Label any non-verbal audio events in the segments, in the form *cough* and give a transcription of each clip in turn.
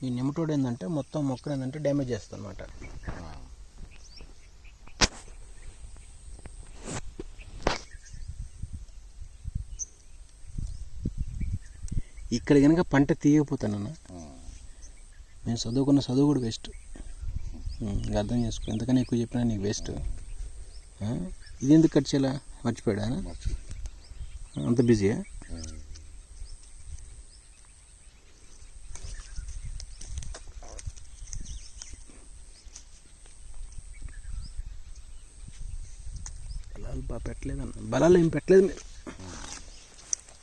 ఈ నిమ్మటోడ్ ఏంటంటే మొత్తం మొక్కలు ఏంటంటే డ్యామేజ్ చేస్తుంది అనమాట ఇక్కడ కనుక పంట తీయకపోతానన్న నేను చదువుకున్న చదువు కూడా వేస్ట్ ఇంకా అర్థం చేసుకో. ఎంతకన్నా ఎక్కువ చెప్పినా నీకు వేస్ట్ ఇది ఎందుకు కట్ చేయాలా? మర్చిపోయాడా? అంత బిజీయా బలాలు బాగా పెట్టలేదన్న బలాలు ఏం పెట్టలేదు మీరు.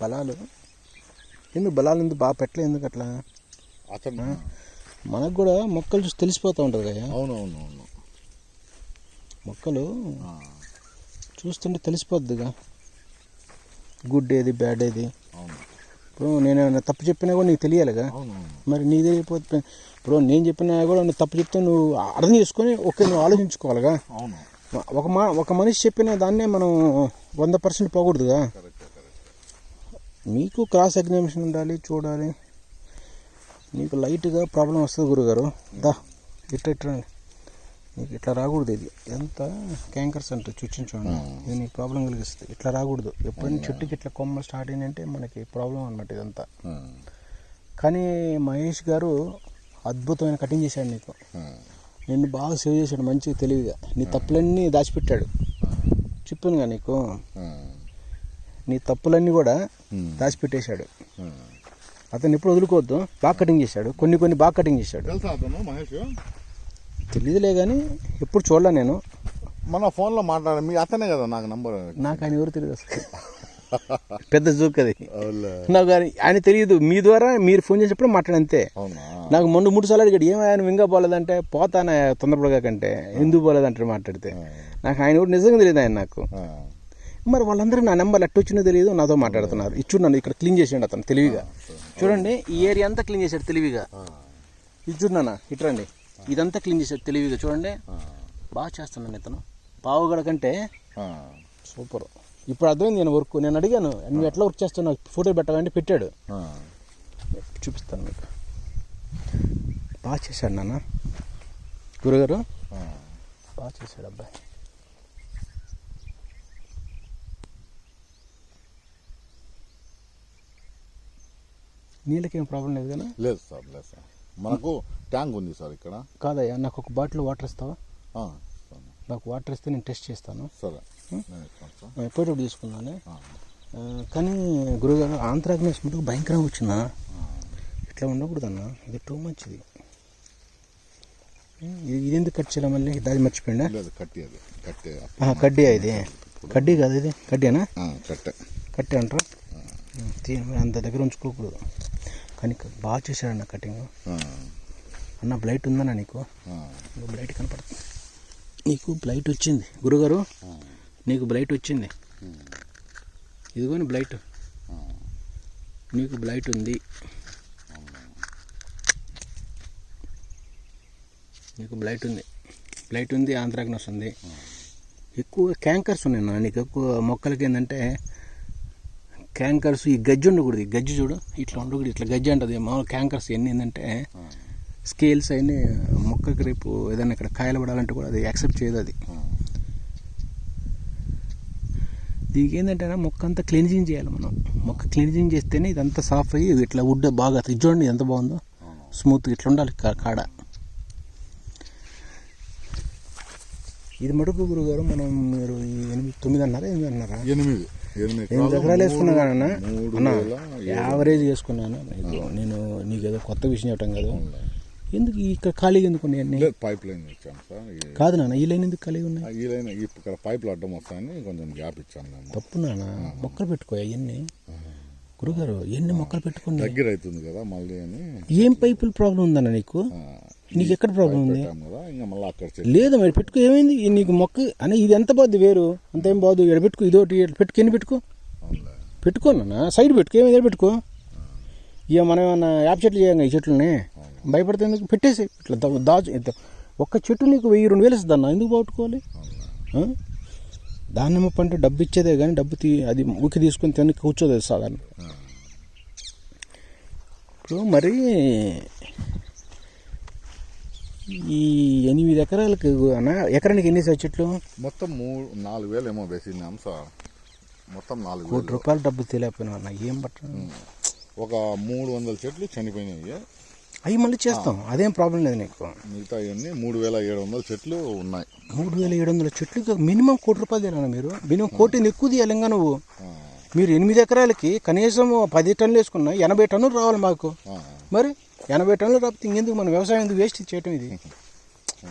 బలాలు? ఎందుకు బలాలు ఎందుకు బాగా పెట్టలేదు? ఎందుకు అట్లా? అతను మనకు కూడా మొక్కలు చూసి తెలిసిపోతూ ఉంటుంది కదా. అవునవును అవును మొక్కలు చూస్తుంటే తెలిసిపోద్దిగా. గుడ్ ఏది బ్యాడ్ ఏది? అవును. ఇప్పుడు నేను ఏమైనా తప్పు చెప్పినా కూడా నీకు తెలియాలిగా? మరి నీ తెలియకపోతే ఇప్పుడు నేను చెప్పినా కూడా నువ్వు తప్పు చెప్తే నువ్వు అర్థం చేసుకొని ఓకే నువ్వు ఆలోచించుకోవాలిగా? అవును. ఒక మా ఒక మనిషి చెప్పిన దాన్నే మనం వంద పర్సెంట్ పోకూడదుగా మీకు క్రాస్ ఎగ్జామినేషన్ ఉండాలి చూడాలి. నీకు లైట్గా ప్రాబ్లం వస్తుంది గురుగారు. దా ఇట్లా ఇట్లా నీకు ఇట్లా రాకూడదు ఇది. ఎంత క్యాంకర్స్ అంటే చూచించండి ఇది నీకు ప్రాబ్లం కలిగిస్తుంది. ఇట్లా రాకూడదు. ఎప్పుడైనా చెట్టుకి ఇట్లా కొమ్మలు స్టార్ట్ అయిందంటే మనకి ప్రాబ్లం అనమాట ఇదంతా. కానీ మహేష్ గారు అద్భుతమైన కటింగ్ చేశాడు నీకు. నిన్ను బాగా సేవ్ చేశాడు మంచిగా తెలివిగా. నీ తప్పులన్నీ దాచిపెట్టాడు. చెప్పానుగా నీకు. నీ తప్పులన్నీ కూడా దాచిపెట్టేశాడు. అతను ఎప్పుడు వదులుకోవద్దు. బాగా కటింగ్ చేశాడు. కొన్ని కొన్ని బాగా కటింగ్ చేశాడు. తెలియదులే కానీ ఎప్పుడు చూడలే నేను. మన ఫోన్లో మాట్లాడ మీ అతనే కదా నాకు నంబర్. నాకు ఆయన ఎవరు తెలియదు అసలు. *laughs* *laughs* పెద్ద జోక్ అది. నాకు ఆయన- ఆయన తెలియదు. మీ ద్వారా మీరు ఫోన్ చేసినప్పుడు మాట్లాడంతే నాకు మొన్న మూడు సార్లు అడిగాడు ఏమైనా నువ్వు ఇంకా పోలేదంటే పోతానా తొందరపడగా కంటే ఎందుకు పోలేదంటే మాట్లాడితే. నాకు ఆయన కూడా నిజంగా తెలియదు ఆయన నాకు. మరి వాళ్ళందరూ నా నెంబర్ ఎట్టు వచ్చిందో తెలియదు నాతో మాట్లాడుతున్నారు. ఇచ్చు నన్ను ఇక్కడ క్లీన్ చేసిండు అతను తెలివిగా. చూడండి ఈ ఏరియా అంతా క్లీన్ చేశాడు తెలివిగా. ఇది చూడన్నా ఇట్రండి ఇదంతా క్లీన్ చేశాడు తెలివిగా చూడండి. బాగా చేస్తున్నాను ఇతను పావుగడ కంటే సూపర్. ఇప్పుడు అర్థమైంది నేను వర్క్ నేను అడిగాను నువ్వు ఎట్లా వర్క్ చేస్తున్నావు? ఫోటో పెట్టాలంటే పెట్టాడు. చూపిస్తాను మీకు. బాగా చేశాడు నాన్న. గురుగారు. బాగా చేశాడు అబ్బాయి. నీళ్ళకి ఏం ప్రాబ్లం లేదు కదా? లేదు సార్ లేదు సార్. మనకు ట్యాంక్ ఉంది సార్ ఇక్కడ. కాదయ్యా నాకు ఒక బాటిల్ వాటర్ ఇస్తావా. నాకు వాటర్ ఇస్తే నేను టెస్ట్ చేస్తాను. సరే. ఎప్పటికప్పుడు తీసుకున్నాను. కానీ గురుగారు ఆంధ్రాగ్నేస్ మటుకు భయంకరంగా వచ్చిందా? ఇట్లా ఉండకూడదన్నా? ఇది టూ మచ్ ఇది. ఇది ఎందుకు కట్ చేయాలి మళ్ళీ? దాది మర్చిపోయిందా? కడ్డీయా ఇది కడ్డీ కాదు ఇది. కడ్డీనా? కట్టే. కట్టే అంటారా? అంత దగ్గర ఉంచుకోకూడదు. కానీ బాగా చేశాడన్న కటింగ్. అన్న బ్లైట్ ఉందన్నా నీకు? బ్లైట్ కనపడుతుంది. నీకు బ్లైట్ వచ్చింది. గురుగారు? నీకు బ్లైట్ వచ్చింది. ఇదిగోని బ్లైట్ నీకు బ్లైట్ ఉంది. నీకు బ్లైట్ ఉంది. బ్లైట్ ఉంది ఆంథ్రాగ్నస్ ఉంది. ఎక్కువ క్యాంకర్స్ ఉన్నాయి నా నీకు ఎక్కువ మొక్కలకి ఏంటంటే క్యాంకర్స్ ఈ గజ్జి ఉండకూడదు. ఈ గజ్జి చూడు ఇట్లా ఉండకూడదు. ఇట్లా గజ్జి అంటది. మామూలు క్యాంకర్స్ ఎన్ని ఏంటంటే స్కేల్స్ అవన్నీ మొక్కకి రేపు ఏదైనా ఇక్కడ కాయలు పడాలంటే కూడా అది యాక్సెప్ట్ చేయదు అది ఆ, దీనికి ఏంటంటే మొక్క అంతా క్లీనింగ్ చేయాలి మనం. మొక్క క్లీనింగ్ చేస్తేనే ఇదంతా సాఫ్ అయ్యి ఇట్లా వుడ్ బాగా ఇది చూడండి ఎంత బాగుందో. స్మూత్గా ఇట్లా ఉండాలి కాడ. ఇది మడుపు గురుగారు మనం మీరు ఎనిమిది తొమ్మిది అన్నారా ఎనిమిది. అన్నారా ఎనిమిది ఎనిమిది ఎకరాలు వేసుకున్నా అన్న వేల యావరేజ్ వేసుకున్నాను నేను నీకు ఏదో కొత్త విషయం చెప్పడం కాదు. ఎందుకు ఇక్కడ ఖాళీగా ఎందుకు ఉన్నాయి లేదు పైప్ లైన్ ఇచ్చాను సార్. ఈ- కాదు నాన్న ఈ లైన్ ఎందుకు ఖాళీగా ఉన్నాయి? ఈ లైన్ ఇక్కడ పైపులు అడ్డం వస్తాయని కొంచెం గ్యాప్ ఇచ్చాను తప్పు నాన్న మొక్కలు పెట్టుకో అవన్నీ. గురుగారు ఎన్ని మొక్కలు పెట్టుకోండి దగ్గర అవుతుంది కదా మళ్ళీ అని. ఏం పైపుల ప్రాబ్లం ఉందన్న నీకు? ఆ, నీకు ఎక్కడ ప్రాబ్లం ఉంది? పెట్టాం కదా ఇంకా మళ్ళీ అక్కడ లేదు మరి పెట్టుకో ఏమైంది? ఈ నీకు మొక్క అని ఇది ఎంత బాగుంది వేరు. అంత ఏం బాగుంది ఇక్కడ పెట్టుకో ఇదోటి ఇక్కడ పెట్టుకో ఎన్ని పెట్టుకో. అవునులే. పెట్టుకో నాన్న సైడ్ పెట్టుకో ఏమైంది? పెట్టుకో. ఇక మనం ఏమన్నా యాప్ చెట్లు చేయంగా ఈ చెట్లని? భయపడితే ఎందుకు? పెట్టేసి. ఇట్లా దాచు ఒక్క చెట్టు నీకు వెయ్యి రెండు వేలు ఇస్తుంది అన్న ఎందుకు పోగొట్టుకోవాలి? దానిమ్మ పంట డబ్బు ఇచ్చేదే కానీ డబ్బు తీ అది ఊకి తీసుకొని తిని కూర్చోదు సాధారణ. ఇప్పుడు మరి ఈ ఎనిమిది ఎకరాలకు అన్న ఎకరానికి ఎన్ని సార్ చెట్లు? మొత్తం మూడు నాలుగు వేలు ఏమో వేసింది సార్. మొత్తం నాలుగు కోటి రూపాయలు డబ్బు తెలియకపోయినా అన్న ఏం పట్ట ఒక మూడు వందల చెట్లు చనిపోయినాయి. అవి మళ్ళీ చేస్తాం. అదేం ప్రాబ్లం లేదు నీకు. మిగతా ఇవన్నీ మూడు వేల ఏడు వందల చెట్లు ఉన్నాయి. మూడు వేల ఏడు వందల చెట్లుకి మినిమం కోటి రూపాయలు తీయాలన్న మీరు? మినిమం కోటి ఎక్కువ తీయాలి ఇంకా నువ్వు? మీరు ఎనిమిది ఎకరాలకి కనీసం పది టన్నులు వేసుకున్నా ఎనభై టన్నులు రావాలి మాకు. మరి ఎనభై టన్నులు రాకపోతే ఇంకెందుకు మనం వ్యవసాయం ఎందుకు వేస్ట్ చేయటం ఇది?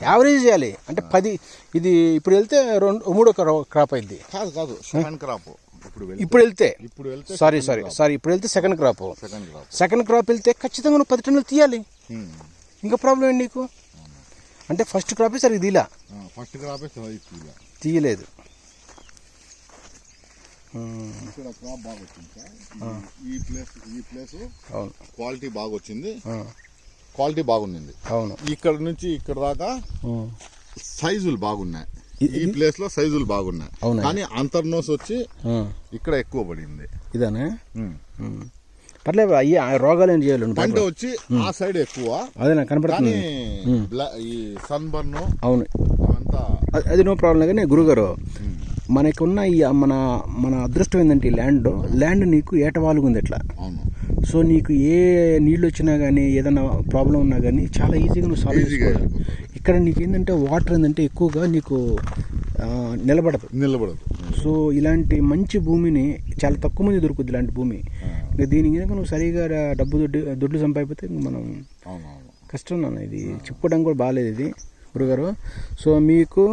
యావరేజ్ చేయాలి. అంటే పది ఇది ఇప్పుడు వెళ్తే రెండు మూడో క్రా- క్రాప్ అయింది. కాదు కాదు సెకండ్ క్రాప్ ఇప్పుడు వెళ్తే. ఇప్పుడు వెళ్తే. సారీ సారీ సారీ ఇప్పుడు వెళ్తే second crop second crop second crop వెళ్తే ఖచ్చితంగా నువ్వు పది టన్నులు తీయాలి. ఇంకా ప్రాబ్లం ఏంటి నీకు? అంటే ఫస్ట్ క్రాపే సరిగ్గా తీలా? ఫస్ట్ క్రాపే తీయాలి తీయలేదు. ఉమ్, ఇక్కడ క్రాప్ బాగా వచ్చింది సార్. ఈ ప్లేస్ ఈ ప్లేస్ అవును. క్వాలిటీ బాగా వచ్చింది. క్వాలిటీ బాగుంది. అవును. ఇక్కడ నుంచి ఇక్కడ దాకా సైజులు బాగున్నాయి. ఈ ప్లేస్లో సైజులు బాగున్నాయి. అవునా? కానీ అంతర్నోస్ వచ్చి ఇక్కడ ఎక్కువ పడింది. ఇదానే. పర్లేదు అయ్యి రోగాలు ఏం చేయాలి పంట వచ్చి ఆ సైడ్ ఎక్కువ. అదే నాకు కనపడుతుంది. ఈ సన్ బర్న్ అవును అది- నో ప్రాబ్లం కానీ గురుగారు మనకున్న ఈ మన మన అదృష్టం ఏంటంటే ఈ ల్యాండ్ ల్యాండ్ నీకు ఏటవాలుగా ఉంది ఇట్లా అవును. సో నీకు ఏ నీళ్ళు వచ్చినా కానీ ఏదైనా ప్రాబ్లం ఉన్నా కానీ చాలా ఈజీగా నువ్వు సాల్వ్ చేసుకోవాలి. ఇక్కడ నీకు ఏంటంటే వాటర్ ఏంటంటే ఎక్కువగా నీకు నిలబడదు. నిలబడదు. సో ఇలాంటి మంచి భూమిని చాలా తక్కువ మంది దొరుకుద్ది ఇలాంటి భూమి. ఇంకా దీనికి కనుక నువ్వు సరిగా డబ్బు దొడ్డు దుడ్లు సంపాదిపోతే మనం కష్టం నాన్న ఇది. చెప్పుకోవడానికి కూడా బాగాలేదు ఇది గురుగారు. సో మీకు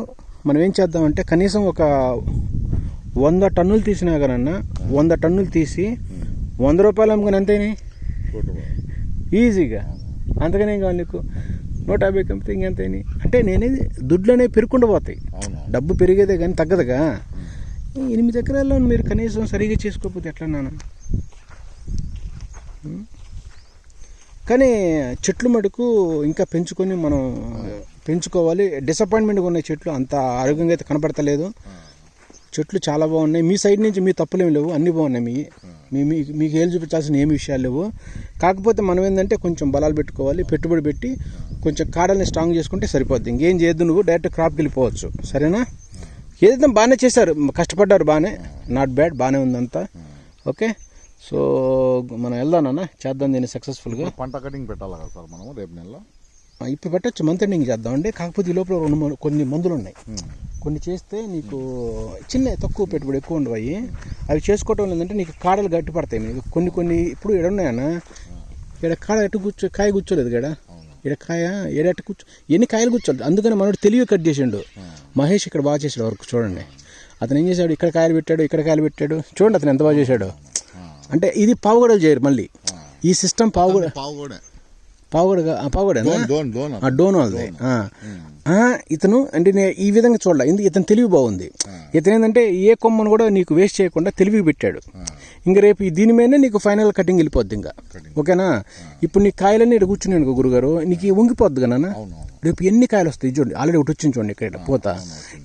మనం ఏం చేద్దామంటే కనీసం ఒక వంద టన్నులు తీసినా కనన్నా వంద టన్నులు తీసి వంద రూపాయలు అమ్ముకుని ఎంతైనాయి? చూడబా. ఈజీగా. అంతకనే కావాలి నీకు? నూట యాభై కంపితే ఇంకెంతైనాయి అంటే నేనేది దుడ్లు అనేవి పెరుక్కుంటూ పోతాయి డబ్బు పెరిగేదే కానీ తగ్గదుగా? ఎనిమిది ఎకరాల్లో మీరు కనీసం సరిగా చేసుకోకపోతే ఎట్లా నాన్న? కానీ చెట్లు మటుకు ఇంకా పెంచుకొని మనం పెంచుకోవాలి. డిసప్పాయింట్మెంట్గా ఉన్నాయి చెట్లు అంత ఆరోగ్యంగా అయితే కనపడతలేదు. చెట్లు చాలా బాగున్నాయి. మీ సైడ్ నుంచి మీ తప్పులేం లేవు. అన్నీ బాగున్నాయి. మీ మీ మీ- మీకు ఏళ్ళు చూపించాల్సిన ఏమి విషయాలు లేవు. కాకపోతే మనం ఏంటంటే కొంచెం బలాలు పెట్టుకోవాలి. పెట్టుబడి పెట్టి కొంచెం కాడల్ని స్ట్రాంగ్ చేసుకుంటే సరిపోద్ది. ఇంకేం చేయొద్దు నువ్వు డైరెక్ట్ క్రాప్కి వెళ్ళిపోవచ్చు. సరేనా? ఏదైతే బాగానే చేశారు కష్టపడ్డారు బాగానే. నాట్ బ్యాడ్ బాగానే ఉందంతా. ఓకే? సో మనం వెళ్దానన్నా చేద్దాం దీన్ని సక్సెస్ఫుల్గా పంట కటింగ్ పెట్టాలి కదా సార్ మనము రేపు నెలలో? ఇప్పుడు పెట్టచ్చు మంత్ ఎండింగ్ చేద్దామండి కాకపోతే ఈ లోపల రెండు మూడు కొన్ని మందులు ఉన్నాయి. కొన్ని చేస్తే నీకు చిన్న తక్కువ పెట్టుబడి ఎక్కువ ఉండవు అవి అవి చేసుకోవటం ఏంటంటే నీకు కాడలు గట్టి పడతాయి నీకు కొన్ని కొన్ని ఇప్పుడు ఎడ ఉన్నాయన్న ఇక్కడ కాడ ఎటు కూర్చో కాయ కూర్చోలేదు ఇక్కడ ఇక్కడ కాయ ఎడట కూర్చో ఎన్ని కాయలు కూర్చోలేదు అందుకని మనోడు తెలివి కట్ చేసిండు. మహేష్ ఇక్కడ బాగా చేసాడు వర్క్ చూడండి. అతను ఏం చేశాడు? ఇక్కడ కాయలు పెట్టాడు ఇక్కడ కాయలు పెట్టాడు. చూడండి అతను ఎంత బాగా చేశాడు. అంటే ఇది పావుగడలు చేయరు మళ్ళీ. ఈ సిస్టమ్ పావుగడ పావు కూడా పావుగడ పావుగడనా డోన్ వాళ్ళది. ఇతను అంటే నేను ఈ విధంగా చూడాలి. ఎందుకు ఇతను తెలివి బాగుంది. ఇతను ఏంటంటే ఏ కొమ్మను కూడా నీకు వేస్ట్ చేయకుండా తెలివి పెట్టాడు. ఇంక రేపు ఈ దీని మీదనే నీకు ఫైనల్ కటింగ్ వెళ్ళిపోద్ది ఇంకా. ఓకేనా? ఇప్పుడు నీ కాయలన్నీ ఇక్కడ కూర్చున్నాను అనుకో గురుగారు నీకు వంగిపోద్ది కదా రేపు ఎన్ని కాయలు వస్తాయి చూడండి ఆల్రెడీ ఒకటి వచ్చింది చూడండి ఇక్కడ పోత.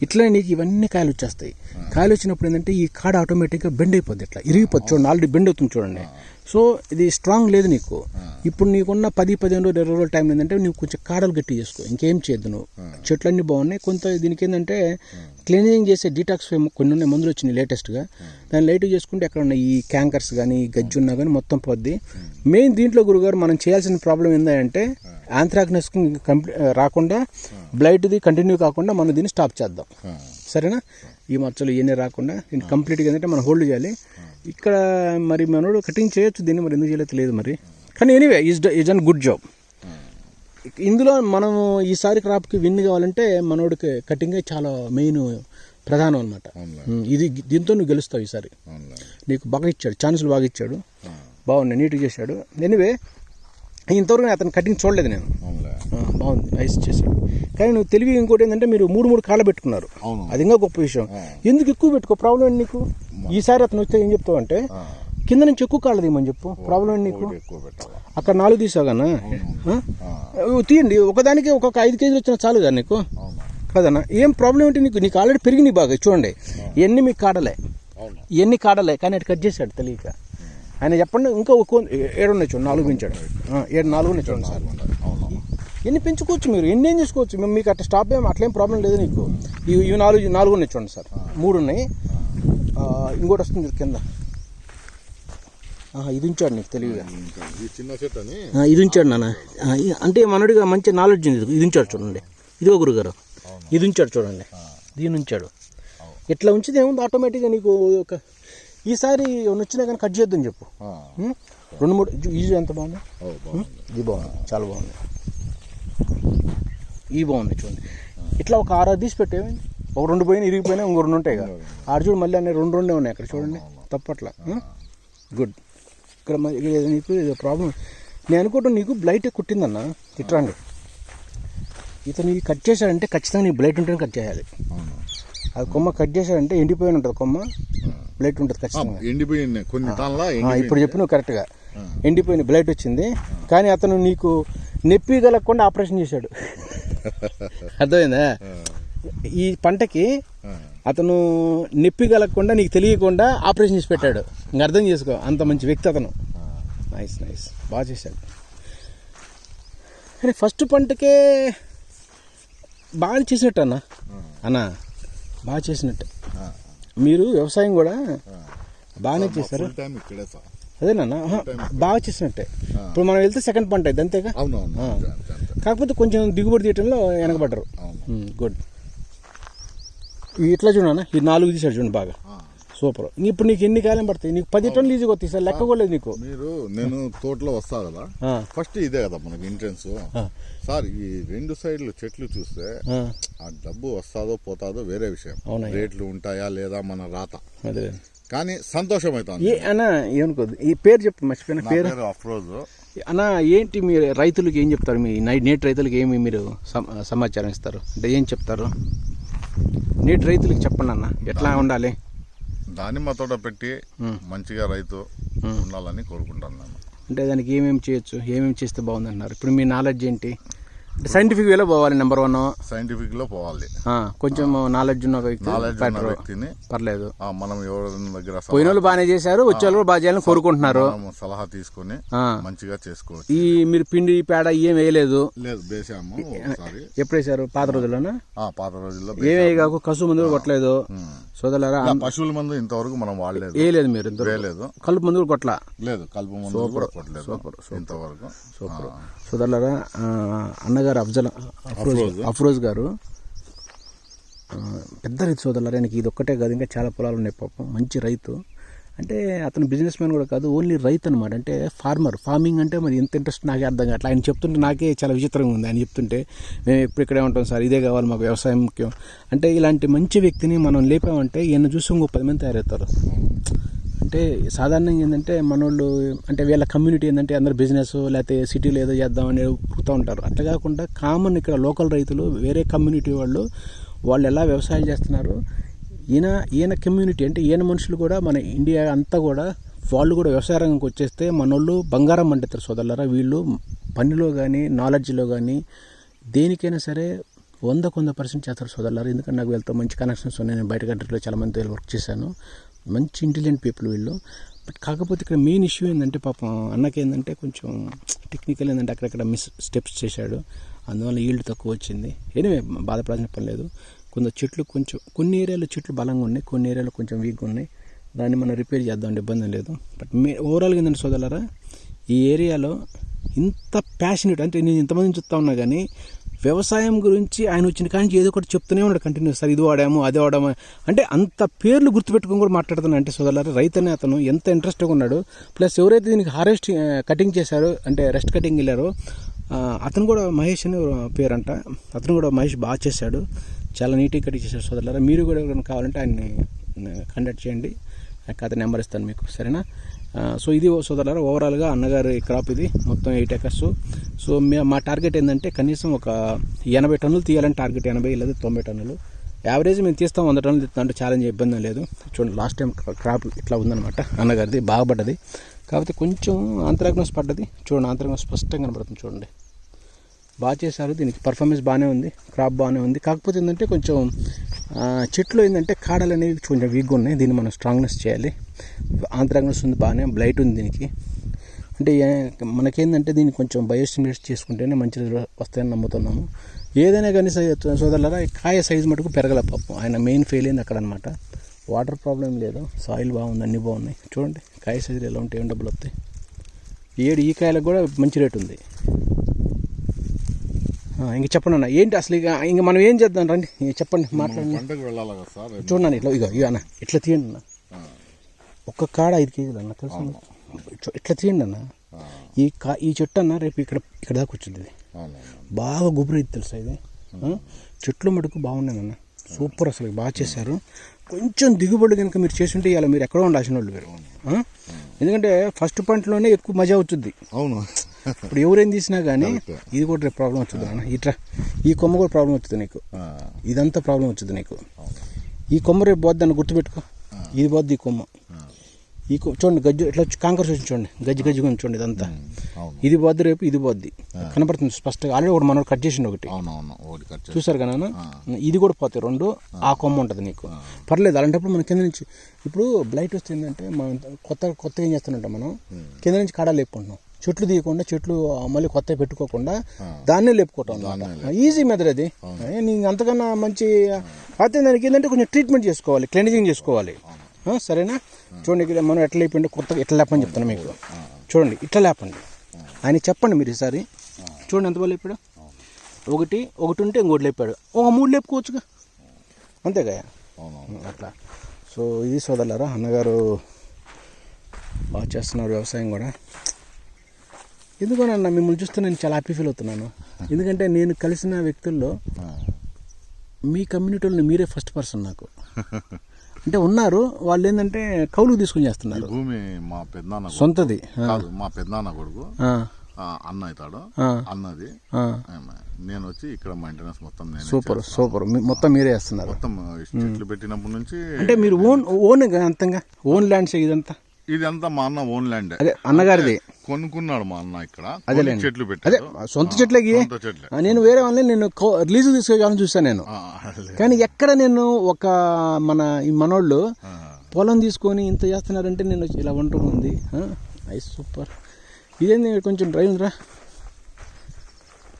ఇట్లా నీకు ఇవన్నీ కాయలు వచ్చేస్తాయి. కాయలు వచ్చినప్పుడు ఏంటంటే ఈ కాడ ఆటోమేటిక్గా బెండ్ అయిపోద్ది ఇట్లా. ఇరిగిపోద్ది చూడండి ఆల్రెడీ బెండ్ అవుతుంది చూడండి. సో ఇది స్ట్రాంగ్ లేదు నీకు. ఇప్పుడు నీకున్న పది పదిహేను రోజులు ఇరవై రోజుల టైం ఏంటంటే నువ్వు కొంచెం కాడలు గట్టి చేసుకో. ఇంకేం చేయొద్దు నువ్వు. చెట్లు అన్నీ బాగున్నాయి. కొంత దీనికి ఏంటంటే క్లీనింగ్ చేసే డీటాక్స్ కొన్ని ఉన్నాయి మందులు వచ్చినాయి లేటెస్ట్గా దాన్ని లైట్ చేసుకుంటే ఎక్కడ ఉన్న ఈ క్యాంకర్స్ కానీ గజ్జి ఉన్నా కానీ మొత్తం పోద్ది. మెయిన్ దీంట్లో గురుగారు మనం చేయాల్సిన ప్రాబ్లం ఏంటంటే ఆంథ్రాక్నెస్ కంప్లీట్ రాకుండా బ్లైట్ది కంటిన్యూ కాకుండా మనం దీన్ని స్టాప్ చేద్దాం. సరేనా? ఈ మచ్చలు ఇవన్నీ రాకుండా దీన్ని కంప్లీట్గా ఏంటంటే మనం హోల్డ్ చేయాలి. ఇక్కడ మరి మనోడు కటింగ్ చేయొచ్చు దీన్ని మరి ఎందుకు చేయలేదు మరి. కానీ anyway is is an good job ఇందులో మనం ఈసారి క్రాప్కి విన్ కావాలంటే మనోడికి కటింగే చాలా మెయిన్ ప్రధానం అనమాట ఇది దీంతో నువ్వు గెలుస్తావు ఈసారి నీకు బాగా ఇచ్చాడు ఛాన్సులు బాగా ఇచ్చాడు. బాగున్నాయి నీట్గా చేశాడు. ఎనివే ఇంతవరకు అతను కటింగ్ చూడలేదు నేను. బాగుంది నైస్ చేశాడు. కానీ నువ్వు తెలివి ఇంకోటి ఏంటంటే మీరు మూడు మూడు కాళ్ళ పెట్టుకున్నారు. అది ఇంకా గొప్ప విషయం. ఎందుకు ఎక్కువ పెట్టుకో? ప్రాబ్లం నీకు? ఈసారి అతను వస్తే ఏం చెప్తావు అంటే కింద నుంచి ఎక్కువ కాళ్ళు తీయమని చెప్పు. ప్రాబ్లం నీకు? అక్కడ నాలుగు తీసావు కన్నా తీయండి. ఒకదానికి ఒక్కొక్క ఐదు కేజీలు వచ్చినా చాలు కదా నీకు? కదన్నా? ఏం ప్రాబ్లం ఏంటి నీకు? నీకు ఆల్రెడీ పెరిగినాయి బాగా చూడండి. ఇవన్నీ మీకు కాడలే? ఇవన్నీ కాడలే? కానీ అటు కట్ చేశాడు తెలియక. ఆయన చెప్పండి ఇంకా ఒక్కో ఏడు ఉన్నాయి చూడండి నాలుగు పెంచాడు. ఏడు నాలుగు ఉన్నాయి చూడండి సార్. ఎన్ని పెంచుకోవచ్చు మీరు? ఎన్ని ఏం చేసుకోవచ్చు? మేము మీకు అట్లా స్టాప్ ఏం అట్లేం ప్రాబ్లం లేదు నీకు. ఇవి నాలుగు నాలుగు ఉన్నాయి చూడండి సార్. మూడు ఉన్నాయి. ఇంకోటి వస్తుంది కింద. ఇది ఉంచాడు నీకు తెలివిగా. చిన్న చెట్టు అని? ఇది ఉంచాడు నాన్న. అంటే మనడిగా మంచి నాలెడ్జ్ ఉంది ఇది. ఉంచాడు చూడండి. ఇదిగో గురుగారు. ఇది ఉంచాడు చూడండి. దీని ఉంచాడు. ఇట్లా ఉంచితే ఏముంది? ఆటోమేటిక్గా నీకు ఒక ఈసారి వచ్చినా కానీ కట్ చేద్దని చెప్పు? రెండు మూడు ఇది- ఎంత బాగుంది? ఇది బాగుంది. చాలా బాగుంది. ఈ బాగుంది చూడండి. ఇట్లా ఒక ఆరు తీసి పెట్టేమైంది ఒక రెండు పోయినా ఇరిగిపోయినా ఇంకో రెండు ఉంటాయి కదా. ఆరు చూడు మళ్ళీ అన్నీ రెండు రెండే ఉన్నాయి అక్కడ చూడండి. తప్పట్లా. గుడ్ ఇక్కడ ఇక్కడ నీకు ఏదో ప్రాబ్లం నేను అనుకుంటాను నీకు బ్లైట్ కుట్టిందన్న. ఇట్రాండి ఇతను కట్ చేశాడంటే ఖచ్చితంగా నీ బ్లైట్ ఉంటేనే కట్ చేయాలి. అది కొమ్మ కట్ చేశాడంటే ఎండిపోయి ఉంటుంది కొమ్మ. బ్లైట్ ఉంటుంది ఖచ్చితంగా. ఎండిపోయింది కొన్ని ఇప్పుడు చెప్పి నువ్వు కరెక్ట్గా ఎండిపోయిన బ్లైట్ వచ్చింది. కానీ అతను నీకు నొప్పి కలగకుండా ఆపరేషన్ చేశాడు. *laughs* అర్థమైందా? ఈ పంటకి అతను నొప్పి కలగకుండా నీకు తెలియకుండా ఆపరేషన్ చేసి పెట్టాడు. ఇంక అర్థం చేసుకో అంత మంచి వ్యక్తి అతను. నైస్ నైస్ బాగా చేశాడు. కానీ ఫస్ట్ పంటకే బాగా చేసినట్టు అన్న. అన్న బాగా చేసినట్టు. మీరు వ్యవసాయం కూడా బాగానే చేశారు? ఆహా, బాగా చేసినట్టే. ఇప్పుడు మనం వెళ్తే సెకండ్ పంట అయింది అంతేగా. కాకపోతే కొంచెం దిగుబడి తీయటంలో వెనకబడ్డరు. గుడ్ ఇట్లా చూడన్నా ఈ నాలుగు తీసాడు చూడండి బాగా. సూపర్. ఇప్పుడు నీకు ఎన్ని కాలం పడతాయి? నీకు పది టన్నులు ఈజీగా వస్తాయి సార్ లెక్క కూడా నీకు. మీరు నేను తోటలో వస్తా కదా. ఫస్ట్ ఇదే కదా మనకి ఎంట్రన్స్ సార్ ఈ రెండు సైడ్లు చెట్లు చూస్తే ఆ, డబ్బు వస్తాదో పోతాదో వేరే విషయం. రేట్లు ఉంటాయా లేదా మన రాత. అదే. కానీ సంతోషం అవుతుంది అన్న ఏమనుకోదు ఈ పేరు చెప్పు మర్చిపోయిన పేరు అఫ్రోజ్. అన్న ఏంటి మీరు రైతులకు ఏం చెప్తారు? మీ నై- నేటి రైతులకు ఏమి మీరు సమ- సమాచారం ఇస్తారు? అంటే ఏం చెప్తారు? నేటి రైతులకు చెప్పండి అన్న. ఎట్లా ఉండాలి? దానిమ్మ తోట పెట్టి. మంచిగా రైతు ఉండాలని కోరుకుంటాను నేను అంటే దానికి ఏమేమి చేయొచ్చు? ఏమేమి చేస్తే బాగుంది అంటున్నారు ఇప్పుడు మీ నాలెడ్జ్ ఏంటి? సైంటిఫిక్ వేలో పోవాలి నెంబర్ వన్ సైంటిఫిక్లో పోవాలి. కొంచెం నాలెడ్జ్ ఉన్న వ్యక్తి నాలెడ్జ్ ఉన్న. వ్యక్తిని పర్లేదు. మనం ఎవరి దగ్గర పోయిన వాళ్ళు బాగానే చేశారు వచ్చే వాళ్ళు కూడా బాగా చేయాలని కోరుకుంటున్నారు. సలహా తీసుకొని. మంచిగా చేసుకోవచ్చు. ఈ మీరు పిండి పేడ ఏం వేయలేదు. లేదు వేసాము ఎప్పుడు వేశారు? పాత రోజుల్లోనా పాత రోజుల్లో ఏమే కాకు కసు మందులు కొట్టలేదు. సోదరులారా ఇలా పశువుల మందు ఇంతవరకు మనం వాడలేదు. వేయలేదు మీరు వేయలేదు. కలుపు మందులు కొట్ల? లేదు కలుపు మందు కూడా కొట్టలేదు ఇంతవరకు. సూపర్. సోదరులారా అన్నగారు అఫ్జల్ అఫ్రోజ్ అఫ్రోజ్. గారు పెద్ద రైతు సోదరులారా ఆయనకి ఇది ఒక్కటే కాదు ఇంకా చాలా పొలాలు ఉన్నాయి పాపం మంచి రైతు. అంటే అతను బిజినెస్ మ్యాన్ కూడా కాదు ఓన్లీ రైతు అనమాట అంటే ఫార్మర్ ఫార్మింగ్ అంటే మరి ఎంత ఇంట్రెస్ట్ నాకే అర్థం కావట్లేదు ఆయన చెప్తుంటే నాకే చాలా విచిత్రంగా ఉంది. ఆయన చెప్తుంటే మేము ఎప్పుడు ఇక్కడే ఉంటాం సార్ ఇదే కావాలి మాకు వ్యవసాయం ముఖ్యం. అంటే ఇలాంటి మంచి వ్యక్తిని మనం లేపామంటే ఈయన చూసి ఇంకో పది మంది తయారవుతారు. అంటే సాధారణంగా ఏంటంటే మనోళ్ళు అంటే వీళ్ళ కమ్యూనిటీ ఏంటంటే అందరు బిజినెస్ లేకపోతే సిటీలో ఏదో చేద్దాం అనేది పుడుతూ ఉంటారు. అట్లా కాకుండా కామన్ ఇక్కడ లోకల్ రైతులు వేరే కమ్యూనిటీ వాళ్ళు వాళ్ళు ఎలా వ్యవసాయం చేస్తున్నారు? ఈయన ఈయన కమ్యూనిటీ అంటే ఈయన మనుషులు కూడా మన ఇండియా అంతా కూడా వాళ్ళు కూడా వ్యవసాయ రంగంకి వచ్చేస్తే మనోళ్ళు బంగారం పండిస్తారు సోదరులరా. వీళ్ళు పనిలో కానీ నాలెడ్జ్లో కానీ దేనికైనా సరే వంద కొంద పర్సెంట్ చేస్తారు సోదరులారు. ఎందుకంటే నాకు వీళ్ళతో మంచి కనెక్షన్స్ ఉన్నాయి. నేను బయట కంట్రీలో చాలా మంది వర్క్ చేశాను. మంచి ఇంటెలిజెంట్ పీపుల్ వీళ్ళు. బట్ కాకపోతే ఇక్కడ మెయిన్ ఇష్యూ ఏంటంటే పాపం అన్నకి ఏంటంటే కొంచెం టెక్నికల్ ఏంటంటే అక్కడక్కడ మిస్ స్టెప్స్ చేశాడు. అందువల్ల ఈల్డ్ తక్కువ వచ్చింది. ఎనివే బాధపడాల్సిన పని లేదు. కొంత చెట్లు కొంచెం కొన్ని ఏరియాలో చెట్లు బలంగా ఉన్నాయి కొన్ని ఏరియాలో కొంచెం వీక్గా ఉన్నాయి. దాన్ని మనం రిపేర్ చేద్దాం ఇబ్బంది లేదు. బట్ మే ఓవరాల్గా ఏంటంటే సోదరులారా ఈ ఏరియాలో ఇంత ప్యాషనెట్ అంటే నేను ఇంతమంది చూస్తా ఉన్నా కానీ వ్యవసాయం గురించి ఆయన వచ్చిన కానీ ఏదో ఒకటి చెప్తూనే ఉన్నాడు కంటిన్యూస్ సార్. ఇది వాడాము అది వాడాము అంటే అంత పేర్లు గుర్తుపెట్టుకుని కూడా మాట్లాడుతున్నా అంటే సోదరులారు రైతు అనే అతను ఎంత ఇంట్రెస్ట్గా ఉన్నాడు. ప్లస్ ఎవరైతే దీనికి హార్వెస్ట్ కటింగ్ చేశారో అంటే రెస్ట్ కటింగ్ వెళ్ళారో అతను కూడా మహేష్ అని పేరంట. అతను కూడా మహేష్ బాగా చేశాడు. చాలా నీట్గా కటింగ్ చేశాడు సోదరులారా. మీరు కూడా ఎవరైనా కావాలంటే ఆయన్ని కండక్ట్ చేయండి. ఖాతా నెంబర్ ఇస్తాను మీకు సరేనా? సో ఇది సోదరులారా ఓవరాల్గా అన్నగారి క్రాప్ ఇది మొత్తం ఎయిట్ ఎకర్స్ సో మా టార్గెట్ ఏంటంటే కనీసం ఒక ఎనభై టన్నులు తీయాలని టార్గెట్ ఎనభై లేదా తొంభై టన్నులు. యావరేజ్ మేము తీస్తాం వంద టన్నులు తీస్తాం అంటే ఛాలెంజ్ ఇబ్బంది లేదు. చూడండి లాస్ట్ టైం క్రాప్ ఇట్లా ఉందన్నమాట అన్నగారిది బాగా పడ్డది కాకపోతే కొంచెం ఆంతరాగ్నోస్ పడ్డది. చూడండి ఆంతరాగ్నోస్ స్పష్టంగా కనబడుతుంది చూడండి. బాగా చేశారు. దీనికి పర్ఫార్మెన్స్ బాగానే ఉంది క్రాప్ బాగానే ఉంది. కాకపోతే ఏంటంటే కొంచెం చెట్లు ఏంటంటే కాడలు అనేవి కొంచెం వీక్గా ఉన్నాయి. దీన్ని మనం స్ట్రాంగ్నెస్ చేయాలి. ఆంధ్రాగ్నెస్ ఉంది బాగానే బ్లైట్ ఉంది దీనికి. అంటే మనకేందంటే దీన్ని కొంచెం బయోస్టిమేట్ చేసుకుంటేనే మంచి వస్తాయని నమ్ముతున్నాము. ఏదైనా కానీ సైజ్ సోదరులారా కాయ సైజు మటుకు పెరగల పాపం. ఆయన మెయిన్ ఫెయిల్ అయింది అక్కడ అనమాట వాటర్ ప్రాబ్లం లేదు. సాయిల్ బాగుంది అన్నీ బాగున్నాయి. చూడండి కాయ సైజులు ఎలా ఉంటాయి ఏం డబ్బులు వస్తాయి. ఏడు ఈ కాయలకు కూడా మంచి రేటు ఉంది. ఇంక చెప్పండి అన్న. ఏంటి అసలు ఇక ఇంక మనం ఏం చేద్దాం? రండి చెప్పండి మాట్లాడండి. చూడండి ఇట్లా ఇక ఇక అన్న ఇట్లా తీయండి అన్న. ఒక్క కాడ ఐదు కేజీలు అన్న తెలుసు ఇట్లా- తీయండి అన్న. ఈ కా ఈ చెట్టు అన్న రేపు ఇక్కడ ఇక్కడ దాకా వచ్చింది ఇది. బాగా గుబురైంది తెలుసా ఇది? చెట్లు మటుకు బాగున్నాయి అన్న. సూపర్ అసలు బాగా చేశారు. కొంచెం దిగుబడి కనుక మీరు చేస్తుంటే ఇలా మీరు ఎక్కడో ఉండాల్సిన వాళ్ళు మీరు? ఎందుకంటే ఫస్ట్ పాయింట్లోనే ఎక్కువ మజా వచ్చింది అవును. ఇప్పుడు ఎవరేం తీసినా కానీ. ఇది కూడా రేపు ప్రాబ్లం వచ్చింది అన్న ఇట్లా ఈ కొమ్మ కూడా ప్రాబ్లం వచ్చింది నీకు. ఇదంతా ప్రాబ్లం వచ్చింది నీకు. ఈ కొమ్మ రేపు పోద్ది అని గుర్తుపెట్టుకో. ఇది పోద్ది ఈ కొమ్మ. ఈ కొ- చూడండి గజ్జు ఇట్లా కాంకర్స్ వచ్చి చూడండి. గజ్జి గజ్జిగా చూడండి ఇదంతా. ఇది పోద్ది రేపు ఇది పోద్ది. కనపడుతుంది స్పష్టంగా. ఆల్రెడీ ఒకటి మనోడు కట్ చేసిండు ఒకటి. చూసారు కదా? ఇది కూడా పోతాయి రెండు. ఆ. కొమ్మ ఉంటుంది నీకు. పర్లేదు అలాంటప్పుడు మన కింద నుంచి ఇప్పుడు బ్లైట్ వస్తే ఏంటంటే మనం కొత్త కొత్తగా ఏం చేస్తున్నట్ట మనం? కింద నుంచి కాడా లేపుకుంటున్నాం. చెట్లు తీయకుండా చెట్లు మళ్ళీ కొత్తగా పెట్టుకోకుండా దాన్నే లేపుకోవటం ఈజీ మెథడ్ అది. నీకు అంతకన్నా మంచి అయితే దానికి ఏంటంటే కొంచెం ట్రీట్మెంట్ చేసుకోవాలి క్లీనింగ్ చేసుకోవాలి. సరేనా? చూడండి ఇక్కడ మనం ఎట్లా లేపండి కొత్తగా ఎట్లా లేపని చెప్తాను మీకు. చూడండి ఇట్లా లేపండి. ఆయన చెప్పండి మీరు ఈసారి. చూడండి ఎంత బాగా లేపాడు. ఒకటి ఒకటి ఉంటే ఇంకోటి లేపాడు. ఒక మూడు లేపుకోవచ్చుగా. అంతేగా అట్లా. సో ఇది సోదరులారా అన్నగారు బాగా చేస్తున్నారు వ్యవసాయం కూడా. ఎందుకనన్నా మిమ్మల్ని చూస్తే నేను చాలా హ్యాపీ ఫీల్ అవుతున్నాను. ఎందుకంటే నేను కలిసిన వ్యక్తుల్లో మీ కమ్యూనిటీలో మీరే ఫస్ట్ పర్సన్ నాకు. అంటే ఉన్నారు వాళ్ళు ఏంటంటే కౌలుకు తీసుకుని చేస్తున్నారు. భూమి మా పెద్దనాన్న. సొంతది. కాదు మా పెద్దనాన్న కొడుకు. అన్న అవుతాడు. అన్నది. నేను వచ్చి ఇక్కడ మెయింటెనెన్స్ మొత్తం నేను సూపర్ సూపర్. మొత్తం మీరే చేస్తున్నారు. మొత్తం చెట్లు పెట్టినప్పటి నుంచి అంటే మీరు ఓన్ ఓన్ అంతంగా? ఓన్ ల్యాండ్స్ ఇదంతా? ఇదంతా మా అన్న ఓన్ ల్యాండ్. అదే అన్నగారిది. కొనుక్కున్నాడు మా అన్న ఇక్కడ. కొన్ని చెట్లు అదే సొంత చెట్లకి? చెట్లే. నేను వేరే వాళ్ళని నేను రిలీజ్ తీసుకెళ్ళాలని చూసాను నేను. అదే. కానీ ఎక్కడ నేను ఒక మన ఈ మనోళ్ళు పొలం తీసుకొని ఇంత చేస్తున్నారంటే నేను ఇలా ఒంటరి ఉంది. Ice super. ఇదేంది కొంచెం డ్రై ఉందిరా.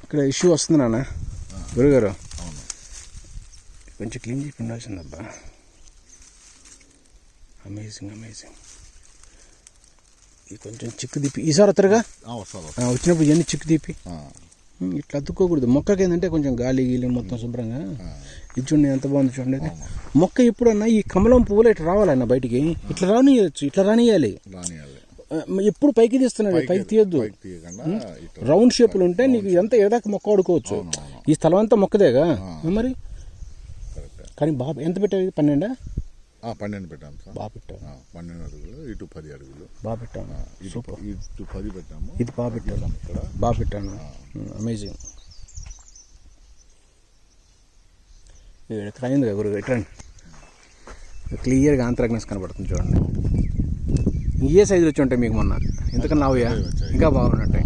ఇక్కడ ఇష్యూ వస్తుంది నాన్న. గురుగారు. అవును. కొంచెం క్లీన్ చేసి ఉండాల్సిందబ్బా. అమేజింగ్ అమేజింగ్ కొంచెం చిక్కు తీపి ఈసారి వస్తారుగా? వచ్చినప్పుడు ఇవన్నీ చిక్కు తీపి ఆ, ఉమ్, ఇట్లా అతుక్కోకూడదు. మొక్కకి ఏంటంటే కొంచెం గాలి గీలి మొత్తం శుభ్రంగా. ఇది చూడండి ఎంత బాగుంది చూడండి. మొక్క ఎప్పుడన్నా ఈ కమలం పువ్వులు ఇట్లా రావాలన్న బయటికి? ఇట్లా రానియచ్చు ఇట్లా రానియాలి. ఎప్పుడు పైకి తీస్తున్నాడు పైకి తీయొద్దు. రౌండ్ షేపులు ఉంటే నీకు ఎంత ఎదాక మొక్క వాడుకోవచ్చు ఈ స్థలం అంతా మొక్కదేగా? మరి? కానీ బాగా ఎంత పెట్టావు ఇది? పన్నెండా? పన్నెండు పెట్టాము సార్. బాగా పెట్టావు. ఆ, పన్నెండు అడుగులు ఇటు పది అడుగులు. బాగా పెట్టాను ఇటు పది పెట్టాము. ఇది బాగా పెట్టాను ఇక్కడ. బాగా పెట్టాను అమేజింగ్. ఇక్కడ అయింది గురు ఎట్లా క్లియర్గా ఆంత్రాగ్నెస్ కనబడుతుంది చూడండి. ఏ సైజులు వచ్చి ఉంటాయి మీకు మొన్న? ఎందుకన్నా నావయ్యా ఇంకా బాగున్నట్టాయి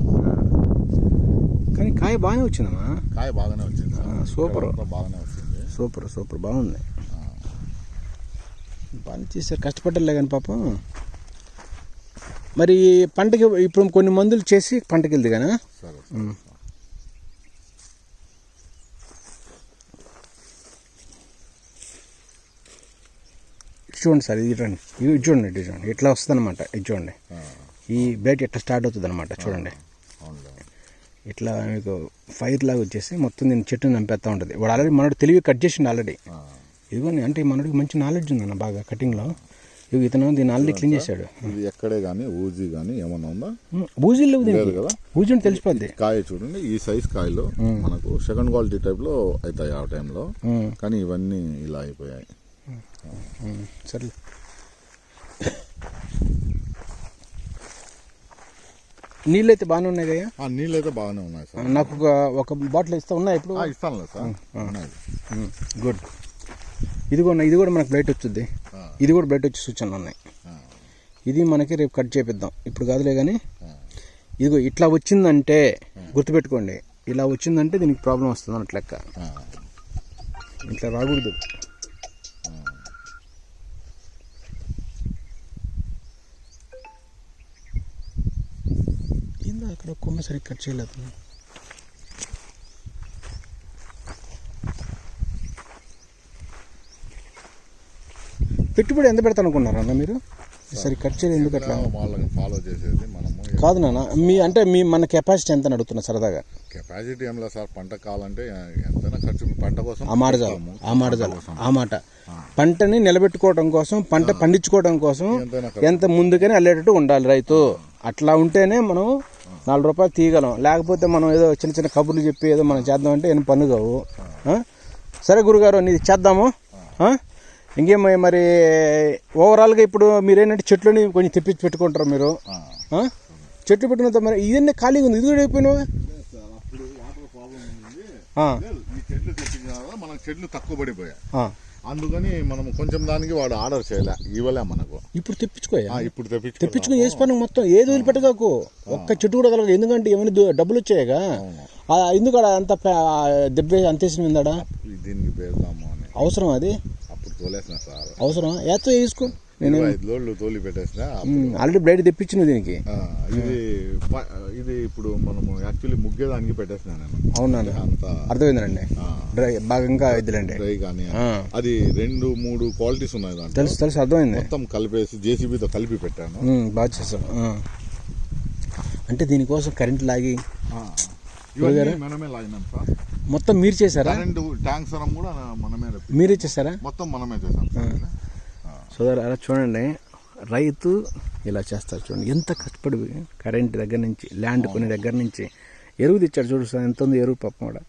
కానీ కాయ బాగానే వచ్చిందమ్మా. కాయ బాగానే వచ్చింది సూపర్. బాగానే వచ్చింది. సూపర్ సూపర్ బాగుంది. బాగా చేశారు కష్టపడ్డలే కానీ పాపం. మరి పంటకి ఇప్పుడు కొన్ని మందులు చేసి పంటకి వెళ్ది కానీ చూడండి సార్ ఇది చూడండి. ఇది చూడండి ఇది చూడండి. ఇట్లా వస్తుంది అనమాట ఇది చూడండి. ఈ బ్లైట్ ఇట్లా స్టార్ట్ అవుతుంది అనమాట చూడండి ఇట్లా మీకు ఫైర్ లాగా వచ్చేసి మొత్తం నేను చెట్టుని చంపేస్తూ ఉంటుంది. వాడు ఆల్రెడీ మనోడు తెలివి కట్ చేసిండు ఆల్రెడీ. ఇదిగోని అంటే మనోడికి మంచి నాలెడ్జ్ ఉందన్న బాగా కటింగ్లో ఇవి ఇతను దీన్ని ఆల్రెడీ క్లీన్ చేశాడు. ఇది ఎక్కడే కానీ ఊజీ కానీ ఏమన్నా ఉందా? బూజీలు లేవు దీనికి. లేదు కదా? బూజీ ఉంటే తెలిసిపోద్ది. కాయ చూడండి ఈ సైజ్ కాయలు మనకు సెకండ్ క్వాలిటీ టైప్లో అవుతాయి ఆ టైంలో కానీ ఇవన్నీ ఇలా అయిపోయాయి. సర్లే. నీళ్ళు అయితే బాగానే ఉన్నాయి కదా ఆ నీళ్ళు అయితే బాగానే ఉన్నాయి సార్. నాకు ఒక ఒక బాటిల్ ఇస్తా ఉన్నాయి ఇప్పుడు? ఆ, ఇస్తానులే సార్. గుడ్. ఇది కూడా ఇది కూడా మనకు బ్లైట్ వచ్చింది ఆ. ఇది కూడా బ్లైట్ వచ్చి సూచనలు ఉన్నాయి. ఇది మనకి రేపు కట్ చేపిద్దాం. ఇప్పుడు కాదులే కానీ ఇదిగో ఇట్లా వచ్చిందంటే గుర్తుపెట్టుకోండి. ఇలా వచ్చిందంటే దీనికి ప్రాబ్లం వస్తుంది అన్నట్లు లెక్క. ఇట్లా రాకూడదు. అక్కడ కొమ్మ సరిగ్గా కట్ చేయలేదు. పెట్టుబడి ఎంత పెడతాను అనుకున్నారన్న మీరు? సరి కట్ చేయలేదు ఎందుకు అట్లా? వాళ్ళని ఫాలో చేసేది మనము. కాదు నాన్న మీ అంటే మీ మన కెపాసిటీ ఎంత అడుగుతున్నా సరదాగా? కెపాసిటీ ఏం లేదు సార్ పంట కావాలంటే ఎంతైనా ఖర్చు పంట కోసం ఆ మాట చాలు. ఆ మాట చాలు ఆ మాట. పంటని నిలబెట్టుకోవడం కోసం పంట పండించుకోవడం కోసం ఎంత ముందుకనే వెళ్ళేటట్టు ఉండాలి రైతు. అట్లా ఉంటేనే మనం నాలుగు రూపాయలు తీయగలం. లేకపోతే మనం ఏదో చిన్న చిన్న కబుర్లు చెప్పి ఏదో మనం చేద్దామంటే ఏం పన్ను కావు? సరే గురుగారు నీది చేద్దాము? ఇంకేం మరి ఓవరాల్గా ఇప్పుడు మీరేంటంటే చెట్లని కొంచెం తెప్పించి పెట్టుకుంటారు మీరు? చెట్లు పెట్టినంత మరి ఇదన్నీ ఖాళీగా ఉంది. ఇది కూడా అయిపోయినావా? చెట్లు తక్కువ. అందుకని మనం కొంచెం దానికి వాడు ఆర్డర్ చేయలే ఇవ్వలే మనకు. ఇప్పుడు తెప్పించుకోయా? ఇప్పుడు తెప్పించు తెప్పించుకుని చేసి పని మొత్తం ఏది వదిలిపెట్టగాకు ఒక్క చెట్టు కూడా కలగదు ఎందుకంటే ఏమైనా డబ్బులు వచ్చాయిగా ఎందుకు అంత దెబ్బ అంతేసిన ఉందాడా దీనికి అవసరం అది? తోలేసిన సార్. అవసరం ఏతో వేసుకో నేను ఐదు లోడ్లు తోలి పెట్టేసిన ఆల్రెడీ బ్లైడ్ తెప్పించిన దీనికి. ఇది ఇది ఇప్పుడు మనము యాక్చువల్లీ ముగ్గేదానికి పెట్టేసిన నేను. అవునా? అంత అర్థమైందండి డ్రై బాగా ఇదిలేండి డ్రై కానీ. అది రెండు మూడు క్వాలిటీస్ ఉన్నాయి దాంట్లో. తెలుసు తెలుసు అర్థమైంది. మొత్తం కలిపేసి జేసీబీతో కలిపి పెట్టాను. బాగా చేస్తాం ఆ. అంటే దీనికోసం కరెంట్ లాగి మనమే లాగినాం సార్. మొత్తం మీరు చేశారా? కరెంటు ట్యాంక్స్ అనం కూడా మనమే రప్పి- మీరే చేశారా? మొత్తం మనమే చేసాం. సోదరు అలా చూడండి రైతు ఇలా చేస్తారు చూడండి. ఎంత కష్టపడి కరెంట్ దగ్గర నుంచి ల్యాండ్ కొనే దగ్గర నుంచి ఎరువు తెచ్చాడు చూడు సార్ ఎంత ఉంది ఎరువు పాపం కూడా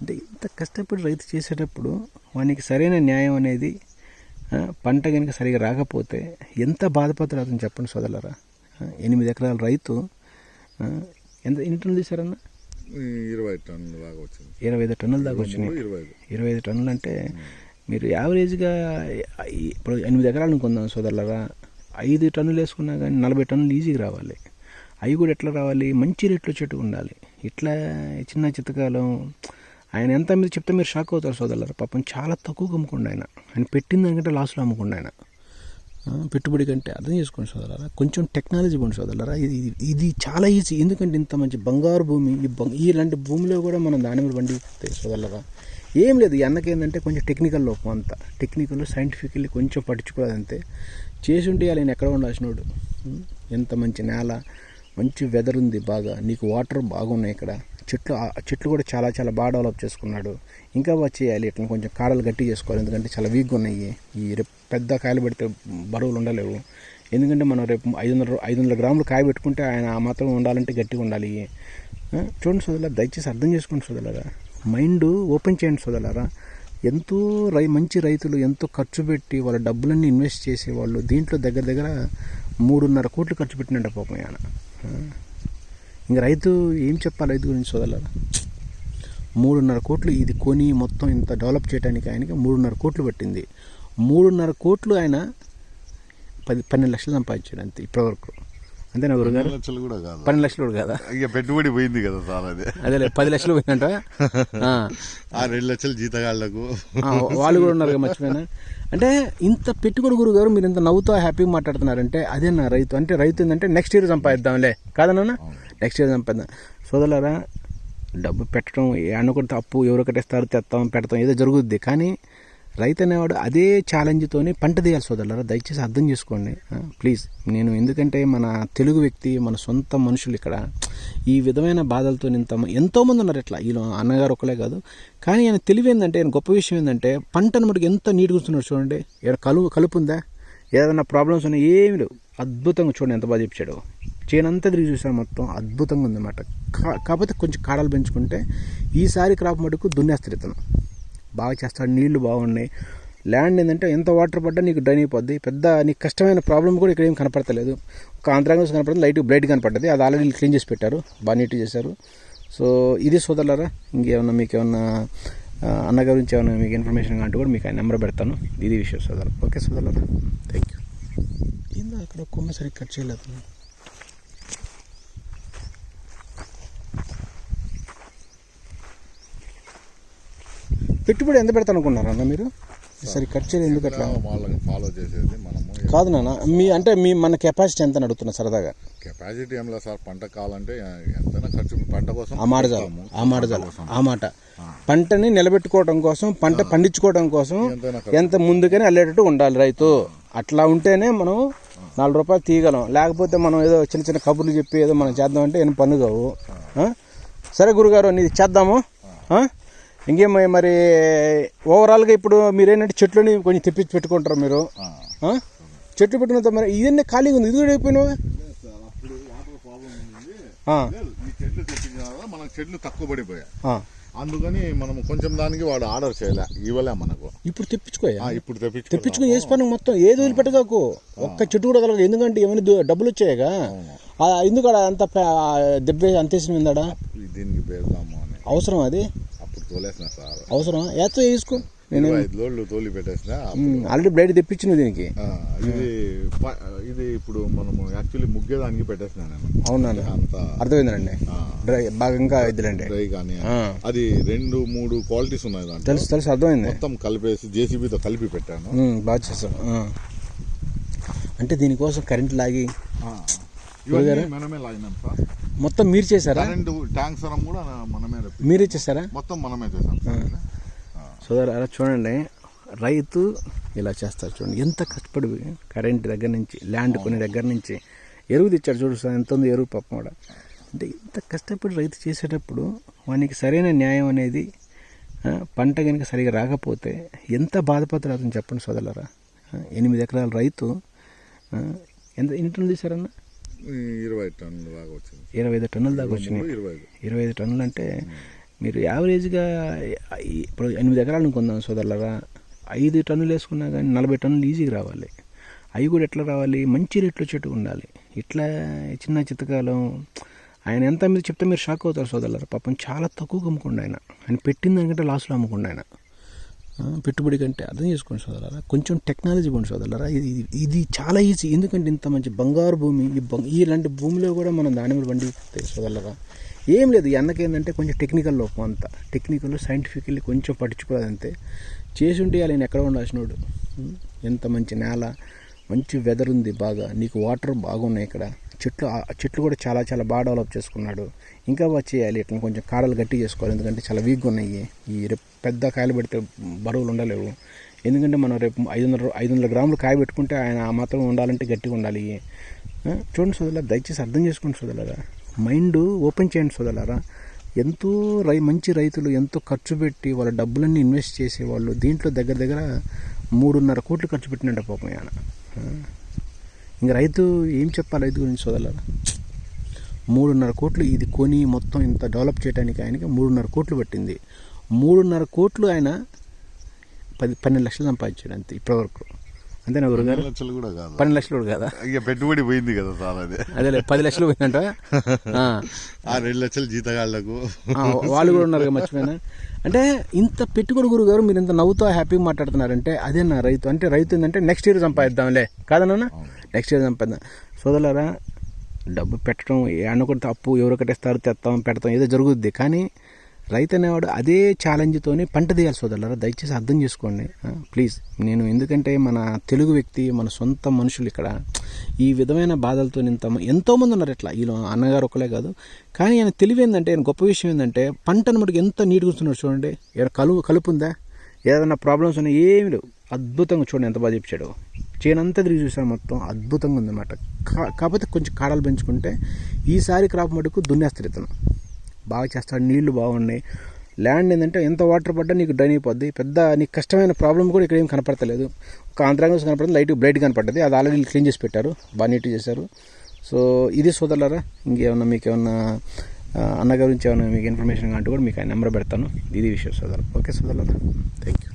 అంటే ఇంత కష్టపడి రైతు చేసేటప్పుడు వానికి సరైన న్యాయం అనేది ఆ, పంట కనుక సరిగా రాకపోతే ఎంత బాధపడతాడు అతను చెప్పండి సోదరులారా? ఆ, ఎనిమిది ఎకరాల రైతు ఆ, ఎంత ఎన్ని టన్నులు తీశారన్న? ఇరవై టన్నుల దాకా వచ్చింది ఇరవై ఐదు టన్నుల దాకా వచ్చినాయి. మూడు, ఇరవై ఐదు. ఇరవై ఐదు టన్నులు అంటే మీరు యావరేజ్గా ఇప్పుడు ఎనిమిది ఎకరాలు అనుకుందాం సోదరులరా. ఐదు టన్నులు వేసుకున్నా కానీ నలభై టన్నులు ఈజీగా రావాలి. అవి కూడా ఎట్లా రావాలి? మంచి రేట్లో చెట్టు ఉండాలి. ఇట్లా చిన్న చిత్తకాలం. ఆయన ఎంత మీరు చెప్తే మీరు షాక్ అవుతారు సోదరులరా. పాపం చాలా తక్కువగా అమ్ముకుండా ఆయన. ఆయన పెట్టిన దానికంటే లాస్లో అమ్ముకుండా ఆయన. పెట్టుబడి కంటే అర్థం చేసుకోండి సోదరులారా. కొంచెం టెక్నాలజీ పోండి సోదరులారా. ఇది ఇది- చాలా ఈజీ ఎందుకంటే ఇంత మంచి బంగారు భూమి ఈ బంగ్ ఇలాంటి భూమిలో కూడా మనం దానిమీద బండి సోదరులారా. ఏం లేదు ఈ ఏంటంటే కొంచెం టెక్నికల్ లోపం అంతా. టెక్నికల్ సైంటిఫికల్లీ కొంచెం పట్టించుకోలేదు అంతే. చేసి ఉంటే ఆయన ఎక్కడ ఉండాల్సినోడు ఎంత మంచి నేల మంచి వెదర్ ఉంది బాగా. నీకు వాటర్ బాగున్నాయి ఇక్కడ. చెట్లు చెట్లు కూడా చాలా చాలా బాగా డెవలప్ చేసుకున్నాడు. ఇంకా వచ్చేయాలి ఇట్లా కొంచెం కాడలు గట్టి చేసుకోవాలి. ఎందుకంటే చాలా వీక్గా ఉన్నాయి. ఈ రేపు పెద్ద కాయలు పెడితే బరువులు ఉండలేవు. ఎందుకంటే మనం రేపు ఐదు వందల ఐదు వందల గ్రాములు కాయ పెట్టుకుంటే ఆయన ఆ మాత్రం ఉండాలంటే గట్టిగా ఉండాలి. చూడండి సోదరులా దయచేసి అర్థం చేసుకోండి సోదరులారా. మైండ్ ఓపెన్ చేయండి సోదరులారా. ఎంతో రై మంచి రైతులు ఎంతో ఖర్చు పెట్టి వాళ్ళ డబ్బులన్నీ ఇన్వెస్ట్ చేసేవాళ్ళు దీంట్లో దగ్గర దగ్గర మూడున్నర కోట్లు ఖర్చు పెట్టినట్టు పాపం ఆయన. ఇంకా రైతు ఏం చెప్పాలి రైతు గురించి సోదరులారా? మూడున్నర కోట్లు ఇది కొని మొత్తం ఇంత డెవలప్ చేయడానికి ఆయనకి మూడున్నర కోట్లు పట్టింది. మూడున్నర కోట్లు ఆయన పది పన్నెండు లక్షలు సంపాదించాడు అంతే ఇప్పటివరకు. అంతేనా గురుగారు? లక్షలు కూడా కాదు. పన్నెండు లక్షలు కూడా కదా? ఇక పెట్టుబడి పోయింది కదా సార్ అది. అదేలే పది లక్షలు పోయిందంట *laughs* ఆ, రెండు లక్షలు జీతగాళ్ళకు ఆ, వాళ్ళు కూడా ఉన్నారు మర్చిపోయినా? అంటే ఇంత పెట్టుబడి గురువు గారు మీరు ఇంత నవ్వుతో హ్యాపీగా మాట్లాడుతున్నారంటే అదే నా రైతు. అంటే రైతు ఏంటంటే నెక్స్ట్ ఇయర్ సంపాదిద్దాంలే. కాదన్నా నెక్స్ట్ ఇయర్ సంపాదిద్దాం. సోదరులారా డబ్బు పెట్టడం అనుకుంటే అప్పు ఎవరు కట్టేస్తారు తెస్తాం పెడతాం ఏదో జరుగుద్ది. కానీ రైతు అనేవాడు అదే ఛాలెంజ్తోనే పంట తీయాలి సోదరులారా దయచేసి అర్థం చేసుకోండి. ప్లీజ్. నేను ఎందుకంటే మన తెలుగు వ్యక్తి మన సొంత మనుషులు ఇక్కడ ఈ విధమైన బాధలతో ఇంత ఎంతోమంది ఉన్నారు ఇట్లా. వీళ్ళు అన్నగారు ఒకలే కాదు. కానీ ఆయన తెలివి ఏంటంటే ఆయన గొప్ప విషయం ఏంటంటే పంటను మనకి ఎంత నీట్ ఉంచుతున్నాడు చూడండి. ఏమైనా కలుపు కలుపు ఉందా ఏదైనా ప్రాబ్లమ్స్ ఉన్నాయి ఏమి లేవు. అద్భుతంగా చూడండి ఎంత బాగా చెప్పాడు. చేనంతా తిరిగి చూసాను మొత్తం అద్భుతంగా ఉందన్నమాట. కాకపోతే కొంచెం కాడలు పెంచుకుంటే ఈసారి క్రాప్ మటుకు దున్నేస్తారు ఇతను. బాగా చేస్తాడు నీళ్ళు బాగున్నాయి. ల్యాండ్ ఏంటంటే ఎంత వాటర్ పడ్డా నీకు డ్రైన్ అయిపోద్ది. పెద్ద నీకు కష్టమైన ప్రాబ్లం కూడా ఇక్కడ ఏం కనపడతలేదు. ఒక ఆంధ్రాంగస్ కనపడుతుంది లైట్ బ్లైట్ కనపడ్డది. అది ఆల్రెడీ క్లీన్ చేసి పెట్టారు బాగా నీట్ చేశారు. సో ఇది సోదరులారా ఇంకేమన్నా మీకు ఏమన్నా అన్న గురించి ఏమైనా మీకు ఇన్ఫర్మేషన్ అంటే కూడా మీకు ఆయన నెంబర్ పెడతాను. ఇది విషయం సోదరు ఓకే సోదరులారా. థ్యాంక్ యూ ఏందో అక్కడ కొమ్మ సరిగ్గా కట్ చేయలేదు. పెట్టుబడి ఎంత పెడతాను అనుకున్నారన్న మీరు? సరి చేయలేదు ఎందుకు అట్లా? ఫాలో చేసేది మనము. కాదు నాన్న మీ అంటే మీ మన కెపాసిటీ ఎంత అని అడుగుతున్నా సరదాగా? కెపాసిటీ ఏం లేదు సార్ పంట కావాలంటే ఎంతైనా ఖర్చు పంట కోసం ఆ మాట చాలు. ఆ మాట చాలు ఆ మాట. పంటని నిలబెట్టుకోవడం కోసం పంట పండించుకోవడం కోసం ఎంత ముందుకని వెళ్ళేటట్టు ఉండాలి రైతు. అట్లా ఉంటేనే మనం నాలుగు రూపాయలు తీయగలం. లేకపోతే మనం ఏదో చిన్న చిన్న కబుర్లు చెప్పి ఏదో మనం చేద్దామంటే ఏం ఆ? సరే గురుగారు నీది చేద్దాము? ఇంకేం మరి ఓవరాల్గా ఇప్పుడు మీరేంటంటే చెట్లని కొంచెం తెప్పించి పెట్టుకుంటారు మీరు? చెట్లు పెట్టినంత మరి ఇదన్నీ ఖాళీగా ఉంది. ఇది కూడా అయిపోయినావా? మనకు చెట్లు తక్కువ పడిపోయాయి. అందుకని మనం కొంచెం దానికి వాడు ఆర్డర్ చేయలే ఇవ్వలే మనకు. ఇప్పుడు తెప్పించుకోయా? ఇప్పుడు తెప్పించు తెప్పించుకుని వేసి పని మొత్తం ఏది వదిలిపెట్టగాకు ఒక్క చెట్టు కూడా కలగదు ఎందుకంటే ఏమైనా డబ్బులు వచ్చాయిగా. ఎందుకు అంత దెబ్బ అంతేసిన విందాడా దీనికి అవసరం అది? తోలేసిన సార్. అవసరం ఏతో వేసుకో నేను ఐదు లోడ్లు తోలి పెట్టేసిన ఆల్రెడీ బ్లైడ్ తెప్పించిన దీనికి. ఇది ఇది ఇప్పుడు మనము యాక్చువల్లీ ముగ్గేదానికి పెట్టేసిన నేను. అవునా? అంత అర్థమైందండి. డ్రై బాగా ఇంకా ఇద్దులండి డ్రై కానీ. అది రెండు మూడు క్వాలిటీస్ ఉన్నాయి దాంట్లో. తెలుసు తెలుసు అర్థమైంది. మొత్తం కలిపేసి జేసీబీతో కలిపి పెట్టాను. బాగా చేస్తాం ఆ. అంటే దీనికోసం కరెంట్ లాగి మనమే లాగినాం సార్. మొత్తం మీరు చేశారా? కరెంట్ ట్యాంక్ సరం కూడా మనమే రప్పి మీరే చేశారా? మొత్తం మనమే సార్ సోదరు అలా చూడండి రైతు ఇలా చేస్తారు చూడండి. ఎంత కష్టపడి కరెంట్ దగ్గర నుంచి ల్యాండ్ కొనే దగ్గర నుంచి ఎరువు తెచ్చాడు చూడు సార్ ఎంత ఉంది ఎరువు పాపం కూడా అంటే ఇంత కష్టపడి రైతు చేసేటప్పుడు వానికి సరైన న్యాయం అనేది పంట కనుక సరిగా రాకపోతే ఎంత బాధపడతారు అతను చెప్పండి సోదరులారా? ఎనిమిది ఎకరాల రైతు ఎంత టన్నులు తీశారన్న? ఇరవై టన్నుల దాకా వచ్చింది. ఇరవై ఐదు టన్నుల దాకా వచ్చినాయి. ఇరవై ఐదు. ఇరవై ఐదు టన్నులు అంటే మీరు యావరేజ్గా ఇప్పుడు ఎనిమిది ఎకరాలను కొందాం సోదరులరా ఐదు టన్నులు వేసుకున్నా కానీ నలభై టన్నులు ఈజీగా రావాలి. అవి కూడా ఎట్లా రావాలి? మంచి రేట్లో చెట్టు ఉండాలి. ఇట్లా చిన్న చిత్తకాలం. ఆయన ఎంత మీరు చెప్తే మీరు షాక్ అవుతారు సోదరులరా. పాపం చాలా తక్కువగా అమ్ముకుండా ఆయన. ఆయన పెట్టిన దానికంటే లాస్లో అమ్ముకుండా ఆయన. పెట్టుబడి కంటే అర్థం చేసుకోండి సోదరులారా. కొంచెం టెక్నాలజీ పోండి సోదరులారా. ఇది ఇది- చాలా ఈజీ ఎందుకంటే ఇంత మంచి బంగారు భూమి ఈ బంగ్ ఇలాంటి భూమిలో కూడా మనం దాని మీద బండి సోదరులారా. ఏం లేదు ఈ ఏంటంటే కొంచెం టెక్నికల్ లోపం అంతా. టెక్నికల్ సైంటిఫికల్లీ కొంచెం పట్టించుకోవాలి అంతే. చేసి ఉంటే ఆయన ఎక్కడ ఉండాల్సినోడు ఎంత మంచి నేల మంచి వెదర్ ఉంది బాగా. నీకు వాటర్ బాగున్నాయి ఇక్కడ. చెట్లు చెట్లు కూడా చాలా చాలా బాగా డెవలప్ చేసుకున్నాడు. ఇంకా బాగా చేయాలి. ఇట్లా కొంచెం కాడలు గట్టి చేసుకోవాలి. ఎందుకంటే చాలా వీక్గా ఉన్నాయి. ఈ రేపు పెద్ద కాయలు పెడితే బరువులు ఉండలేవు. ఎందుకంటే మనం రేపు ఐదు వందల ఐదు వందల గ్రాములు కాయ పెట్టుకుంటే ఆయన ఆ మాత్రం ఉండాలంటే గట్టిగా ఉండాలి. చూడండి సోదరులా దయచేసి అర్థం చేసుకోండి సోదరులారా. మైండ్ ఓపెన్ చేయండి సోదరులారా. ఎంతో రై మంచి రైతులు ఎంతో ఖర్చు పెట్టి వాళ్ళ డబ్బులన్నీ ఇన్వెస్ట్ చేసేవాళ్ళు దీంట్లో దగ్గర దగ్గర మూడున్నర కోట్లు ఖర్చు పెట్టినట్టు పాపం ఆయన. ఇంకా ఇంక రైతు ఏం చెప్పాలి రైతు గురించి సోదరులారా? మూడున్నర కోట్లు ఇది కొని మొత్తం ఇంత డెవలప్ చేయడానికి ఆయనకి మూడున్నర కోట్లు పట్టింది. మూడున్నర కోట్లు ఆయన పది పన్నెండు లక్షలు సంపాదించాడు అంతే ఇప్పటివరకు. అంతేనా గురుగారు పన్నెండు లక్షలు కూడా కాదు. పన్నెండు లక్షలు కూడా కదా? ఇక పెట్టుబడి పోయింది కదా సార్ అది. పది లక్షలు పోయిందంట? ఆ. రెండు లక్షలు జీతగాళ్ళకు ఆ, వాళ్ళు కూడా ఉన్నారు కదా మర్చిపోయినా? అంటే ఇంత పెట్టుబడి గురువు గారు మీరు ఇంత నవ్వుతో హ్యాపీగా మాట్లాడుతున్నారంటే అదే నా రైతు. అంటే రైతు ఏంటంటే నెక్స్ట్ ఇయర్ సంపాదిద్దాంలే. కాదన్నా నెక్స్ట్ ఇయర్ సంపాదిద్దాం. సోదరులారా డబ్బు పెట్టడం అనుకుంటే అప్పు ఎవరు కట్టేస్తారు తెస్తాం పెడతాం ఏదో జరుగుద్ది. కానీ రైతు అనేవాడు అదే ఛాలెంజ్తోనే పంట తీయాలి సోదరులారా దయచేసి అర్థం చేసుకోండి. ప్లీజ్. నేను ఎందుకంటే మన తెలుగు వ్యక్తి మన సొంత మనుషులు ఇక్కడ ఈ విధమైన బాధలతో ఇంత ఎంతోమంది ఉన్నారు ఇట్లా. వీళ్ళు అన్నగారు ఒకలే కాదు. కానీ ఆయన తెలివి ఏంటంటే ఆయన గొప్ప విషయం ఏంటంటే పంటను మటుకు ఎంత నీట్గా వస్తున్నాడు చూడండి. ఏమైనా కలుపు కలుపు ఉందా? ఏదైనా ప్రాబ్లమ్స్ ఉన్నాయి ఏమి లేవు. అద్భుతంగా చూడండి ఎంత బాగా చెప్పాడు. చేనంతా తిరిగి చూసాను మొత్తం. అద్భుతంగా ఉందన్నమాట. కాకపోతే కొంచెం కాడలు పెంచుకుంటే ఈసారి క్రాప్ మటుకు దున్నేస్తారు ఇతను. బాగా చేస్తాడు నీళ్ళు బాగున్నాయి. ల్యాండ్ ఏంటంటే ఎంత వాటర్ పడ్డా నీకు డ్రైన్ అయిపోద్ది. పెద్ద నీకు కష్టమైన ప్రాబ్లం కూడా ఇక్కడ ఏం కనపడతలేదు. ఒక ఆంధ్రాంగస్ కనపడుతుంది లైట్ బ్లైట్ కనపడ్డది. అది ఆల్రెడీ క్లీన్ చేసి పెట్టారు బాగా నీట్గా చేశారు. సో ఇది సోదరులారా ఇంకేమన్నా మీకు ఏమన్నా ఆ, అన్న గురించి ఏమైనా మీకు ఇన్ఫర్మేషన్ అంటే కూడా మీకు ఆయన నెంబర్ పెడతాను. ఇది విషయం సోదరు ఓకే సోదరులారా థ్యాంక్ యూ